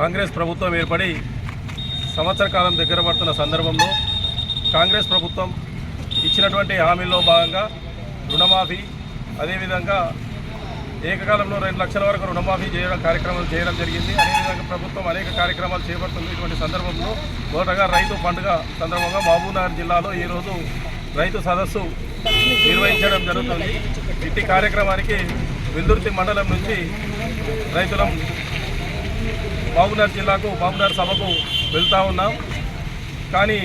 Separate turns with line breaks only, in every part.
కాంగ్రెస్ ప్రభుత్వం ఏర్పడి సంవత్సర కాలం దగ్గర పడుతున్న సందర్భంలో కాంగ్రెస్ ప్రభుత్వం ఇచ్చినటువంటి హామీల్లో భాగంగా రుణమాఫీ అదేవిధంగా ఏకకాలంలో రెండు లక్షల వరకు రుణమాఫీ చేయడం కార్యక్రమాలు చేయడం జరిగింది. అదేవిధంగా ప్రభుత్వం అనేక కార్యక్రమాలు చేపడుతుంది. ఇటువంటి సందర్భంలో మొదటగా రైతు పండుగ సందర్భంగా మహబూబ్నగర్ జిల్లాలో ఈరోజు రైతు సదస్సు నిర్వహించడం జరుగుతుంది. ఇట్టి కార్యక్రమానికి విందుర్తి మండలం నుంచి రైతులం మహబూబ్నగర్ జిల్లాకు మహబూబ్నగర్ సభకు వెళ్తూ ఉన్నాం. కానీ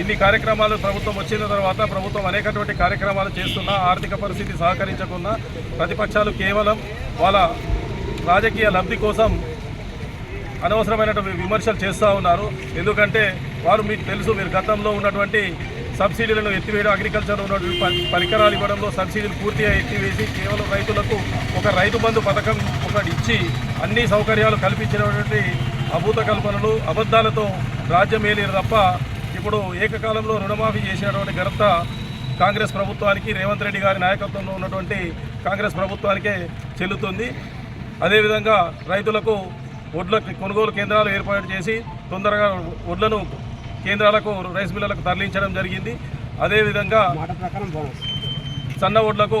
ఇన్ని కార్యక్రమాలు ప్రభుత్వం వచ్చిన తర్వాత ప్రభుత్వం అనేకటువంటి కార్యక్రమాలు చేస్తున్నా ఆర్థిక పరిస్థితి సహకరించకుండా ప్రతిపక్షాలు కేవలం వాళ్ళ రాజకీయ లబ్ధి కోసం అనవసరమైనటువంటి విమర్శలు చేస్తూ ఉన్నారు. ఎందుకంటే వారు మీకు తెలుసు మీరు గతంలో ఉన్నటువంటి సబ్సిడీలను ఎత్తివేయడం అగ్రికల్చర్ ఉన్నటువంటి ప- పరికరాలు ఇవ్వడంలో సబ్సిడీలు పూర్తిగా ఎత్తివేసి కేవలం రైతులకు ఒక రైతు బంధు పథకం ఒకటి ఇచ్చి అన్ని సౌకర్యాలు కల్పించినటువంటి అభూత కల్పనలు అబద్ధాలతో రాజ్యం ఏలేరు తప్ప ఇప్పుడు ఏకకాలంలో రుణమాఫీ చేసినటువంటి ఘనత కాంగ్రెస్ ప్రభుత్వానికి రేవంత్ రెడ్డి గారి నాయకత్వంలో ఉన్నటువంటి కాంగ్రెస్ ప్రభుత్వానికే చెల్లుతుంది. అదేవిధంగా రైతులకు వడ్ల కొనుగోలు కేంద్రాలు ఏర్పాటు చేసి తొందరగా వడ్లను కేంద్రాలకు రైస్ మిల్లలకు తరలించడం జరిగింది. అదేవిధంగా సన్న వడ్లకు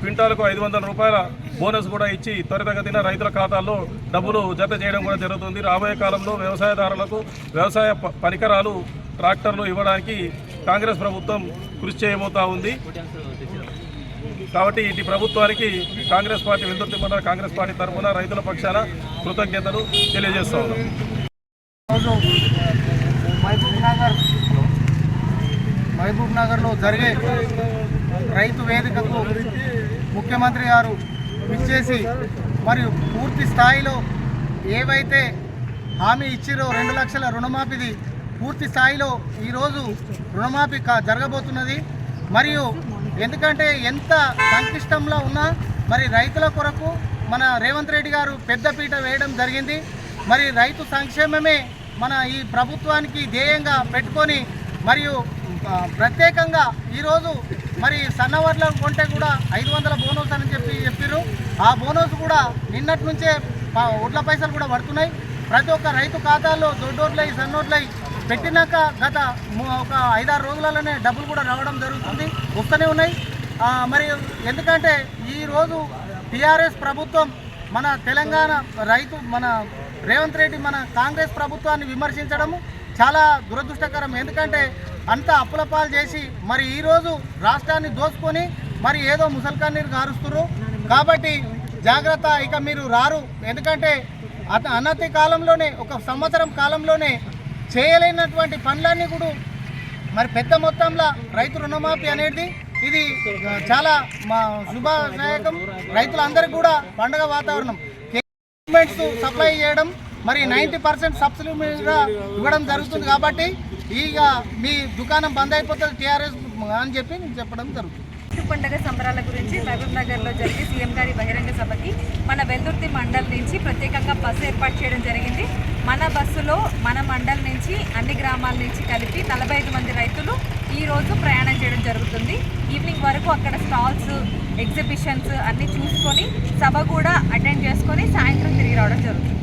క్వింటాలకు ఐదు వందల రూపాయల బోనస్ కూడా ఇచ్చి త్వరితగతిన రైతుల ఖాతాల్లో డబ్బులు జత చేయడం కూడా జరుగుతుంది. రాబోయే కాలంలో వ్యవసాయదారులకు వ్యవసాయ పరికరాలు ట్రాక్టర్లు ఇవ్వడానికి కాంగ్రెస్ ప్రభుత్వం కృషి చేయబోతా ఉంది. కాబట్టి ఇటు ప్రభుత్వానికి కాంగ్రెస్ పార్టీ విందుర్తి మండల కాంగ్రెస్ పార్టీ తరఫున రైతుల పక్షాన కృతజ్ఞతలు తెలియజేస్తా ఉన్నాం.
మహబూబ్ నగర్. మహబూబ్ నగర్లో జరిగే రైతు వేదికకు ముఖ్యమంత్రి గారు ఇచ్చేసి మరియు పూర్తి స్థాయిలో ఏవైతే హామీ ఇచ్చిరో రెండు లక్షల రుణమాఫీది పూర్తి స్థాయిలో ఈరోజు రుణమాఫీ కా జరగబోతున్నది. మరియు ఎందుకంటే ఎంత సంక్లిష్టంలో ఉన్నా మరి రైతుల కొరకు మన రేవంత్ రెడ్డి గారు పెద్దపీట వేయడం జరిగింది. మరి రైతు సంక్షేమమే మన ఈ ప్రభుత్వానికి ధ్యేయంగా పెట్టుకొని మరియు ప్రత్యేకంగా ఈరోజు మరి సన్నవర్ల కొంటే కూడా ఐదు వందల బోనస్ అని చెప్పి చెప్పారు ఆ బోనస్ కూడా నిన్నటి నుంచే ఒడ్ల పైసలు కూడా పడుతున్నాయి. ప్రతి ఒక్క రైతు ఖాతాల్లో దొడ్డోట్లై సన్నోట్లై పెట్టినాక గత ఒక ఐదారు రోజులలోనే డబ్బులు కూడా రావడం జరుగుతుంది. వస్తూనే ఉన్నాయి. మరి ఎందుకంటే ఈరోజు టీఆర్ఎస్ ప్రభుత్వం మన తెలంగాణ రైతు మన రేవంత్ రెడ్డి మన కాంగ్రెస్ ప్రభుత్వాన్ని విమర్శించడము చాలా దురదృష్టకరం. ఎందుకంటే అంత అప్పుల పాలు చేసి మరి ఈరోజు రాష్ట్రాన్ని దోచుకొని మరి ఏదో ముసల్కాన్నీరు కారుస్తున్నారు కాబట్టి జాగ్రత్త ఇక మీరు రారు. ఎందుకంటే అత అనతి కాలంలోనే ఒక సంవత్సరం కాలంలోనే చేయలేనటువంటి పనులన్నీ కూడా మరి పెద్ద మొత్తంలో రైతు రుణమాఫీ అనేది ఇది చాలా మా శుభదాయకం రైతులందరికీ కూడా పండగ వాతావరణం. ఎక్విప్మెంట్స్ సప్లై చేయడం మరి నైంటీ పర్సెంట్ సబ్సిడీ మీద ఇవ్వడం జరుగుతుంది కాబట్టి ఇక మీ దుకాణం బంద్ అయిపోతుంది టీఆర్ఎస్ అని చెప్పి నేను చెప్పడం జరుగుతుంది.
పండుగ సంబరాల గురించి మహబూబ్ నగర్లో జరిగే సీఎం గారి బహిరంగ సభకి మన వెల్దుర్తి మండల్ నుంచి ప్రత్యేకంగా బస్సు ఏర్పాటు చేయడం జరిగింది. మన బస్సులో మన మండల్ నుంచి అన్ని గ్రామాల నుంచి కలిపి నలభై ఐదు మంది రైతులు ఈ రోజు ప్రయాణం చేయడం జరుగుతుంది. ఈవినింగ్ వరకు అక్కడ స్టాల్స్ ఎగ్జిబిషన్స్ అన్ని చూసుకొని సభ కూడా అటెండ్ చేసుకొని సాయంత్రం తిరిగి రావడం జరుగుతుంది.